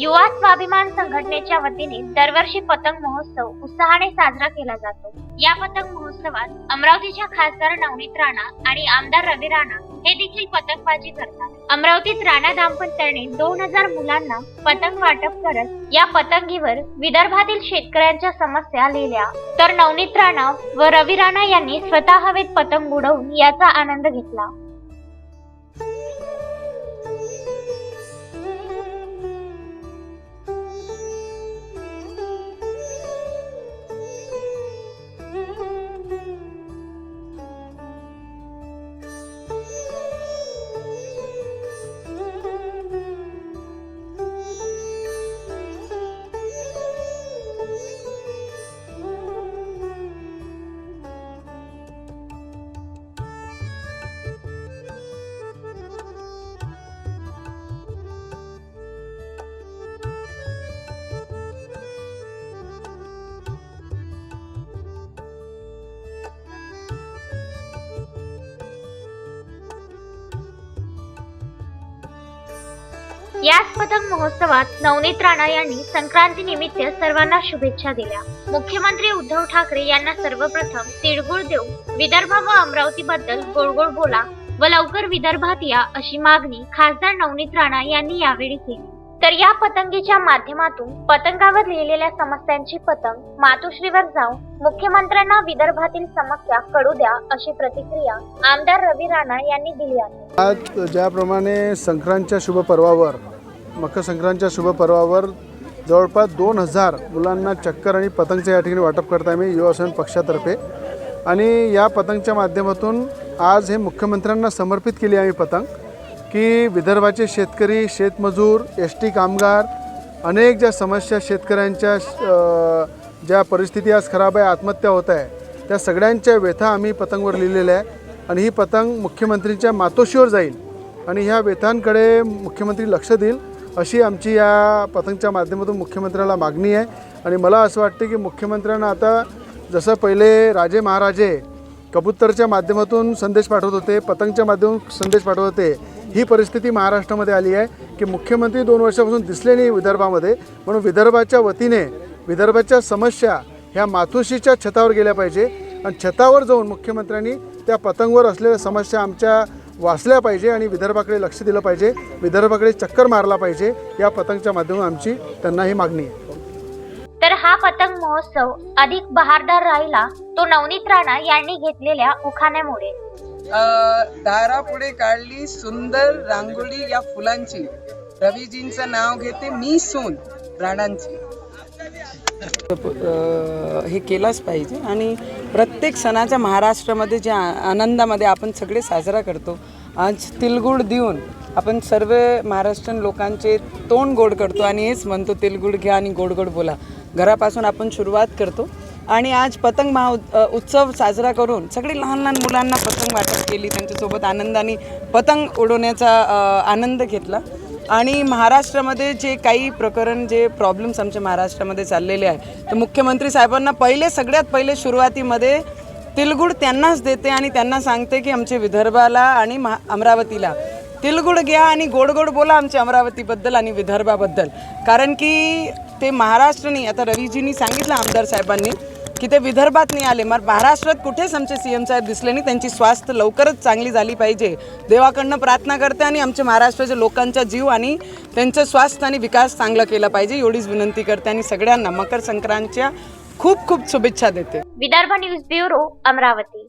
युवा स्वाभिमान संघटनेच्या वतीने दरवर्षी पतंग महोत्सव उत्साहाने साजरा केला जातो. या पतंग महोत्सवात अमरावतीच्या खासदार नवनीत राणा आणि आमदार रवी राणा हे देखील पतंगबाजी करतात. अमरावतीत राणा दाम्पत्याने दोन हजार मुलांना पतंग वाटप करत या पतंगीवर विदर्भातील शेतकऱ्यांच्या समस्या लिहिल्या. तर नवनीत राणा व रवी राणा यांनी स्वतः हवेत पतंग उडवून याचा आनंद घेतला. याच पतंग महोत्सवात नवनीत राणा यांनी संक्रांती निमित्त सर्वांना शुभेच्छा दिल्या. मुख्यमंत्री उद्धव ठाकरे यांना सर्वप्रथम तिळगुळ देऊन विदर्भ व अमरावती बद्दल गोडगोड बोला व लवकर विदर्भात या अशी मागणी खासदार नवनीत राणा यांनी यावेळी केली. तर या पतंगीच्या माध्यमातून पतंगावर लिहिलेल्या समस्यांची पतंग मातोश्रीवर जाऊन मुख्यमंत्र्यांना विदर्भातील समस्या कळू द्या अशी प्रतिक्रिया आमदार रवी राणा यांनी दिली आहे. आज ज्याप्रमाणे संक्रांतच्या शुभ पर्वावर मकर संक्रांतच्या शुभ पर्वावर जवळपास दोन हजार मुलांना चक्कर आणि पतंगचं या ठिकाणी वाटप करत आहे मी युवासन पक्षातर्फे. आणि या पतंगच्या माध्यमातून आज हे मुख्यमंत्र्यांना समर्पित केली आम्ही पतंग. की विदर्भाचे शेतकरी शेतमजूर एस टी कामगार अनेक ज्या समस्या शेतकऱ्यांच्या ज्या परिस्थिती आज खराब आहे आत्महत्या होत आहे त्या सगळ्यांच्या व्यथा आम्ही पतंगवर लिहिलेल्या आहे आणि ही पतंग मुख्यमंत्रींच्या मातोशीवर जाईल आणि ह्या व्यथांकडे मुख्यमंत्री लक्ष देईल अशी आमची या पतंगच्या माध्यमातून मुख्यमंत्र्याला मागणी आहे. आणि मला असं वाटतं की मुख्यमंत्र्यांना आता जसं पहिले राजे महाराजे कबूतरच्या माध्यमातून संदेश पाठवत होते पतंगच्या माध्यमातून संदेश पाठवत होते. ही परिस्थिती महाराष्ट्रामध्ये आली आहे की मुख्यमंत्री दोन वर्षापासून दिसले नाही विदर्भामध्ये म्हणून विदर्भाच्या वतीने विदर्भाच्या समस्या ह्या मातोश्रीच्या छतावर गेल्या पाहिजे. आणि छतावर जाऊन मुख्यमंत्र्यांनी त्या पतंगवर असलेल्या समस्या आमच्या वाचल्या पाहिजे आणि विदर्भाकडे लक्ष दिलं पाहिजे. विदर्भाकडे चक्कर मारला पाहिजे. या पतंगच्या माध्यमातून आमची त्यांना ही मागणी आहे. तर हा पतंग महोत्सव अधिक बहारदार राहिला तो नवनीत राणा यांनी घेतलेल्या उखाण्यामुळे. अ, दारापुढे काढली सुंदर रांगोळी या फुलांची. रवीजींचं नाव घेते मी सून राणांची. हे केलंच पाहिजे आणि प्रत्येक सणाच्या महाराष्ट्रामध्ये जे आनंदामध्ये आपण सगळे साजरा करतो आज तिलगुड देऊन आपण सर्व महाराष्ट्रीयन लोकांचे तोंड गोड करतो आणि हेच म्हणतो तिलगुड घ्या आणि गोड गोड बोला. घरापासून आपण सुरुवात करतो. आणि आज पतंग महा उत्सव साजरा करून सगळे लहान लहान मुलांना पतंग वाटप केली त्यांच्यासोबत आनंदाने पतंग उडवण्याचा आनंद घेतला. आणि महाराष्ट्रामध्ये जे काही प्रकरण जे प्रॉब्लेम्स आमच्या महाराष्ट्रामध्ये चाललेले आहे तर मुख्यमंत्री साहेबांना पहिले सगळ्यात पहिले सुरुवातीमध्ये तिलगुड त्यांनाच देते आणि त्यांना सांगते की आमच्या विदर्भाला आणि महा अमरावतीला तिलगुड घ्या आणि गोड गोड बोला आमच्या अमरावतीबद्दल आणि विदर्भाबद्दल. कारण की ते महाराष्ट्रनी आता रवीजींनी सांगितलं आमदार साहेबांनी की ते विदर्भात नाही आले. मग महाराष्ट्रात कुठेच आमचे सी एम साहेब दिसले नाही. त्यांची स्वास्थ्य लवकरच चांगली झाली पाहिजे. देवाकडनं प्रार्थना करते आणि आमच्या महाराष्ट्राच्या लोकांचा जीव आणि त्यांचं स्वास्थ्य आणि विकास चांगला केला पाहिजे एवढीच विनंती करते आणि सगळ्यांना मकर संक्रांतच्या खूप खूप शुभेच्छा देते. Vidarbha news bureau Amravati.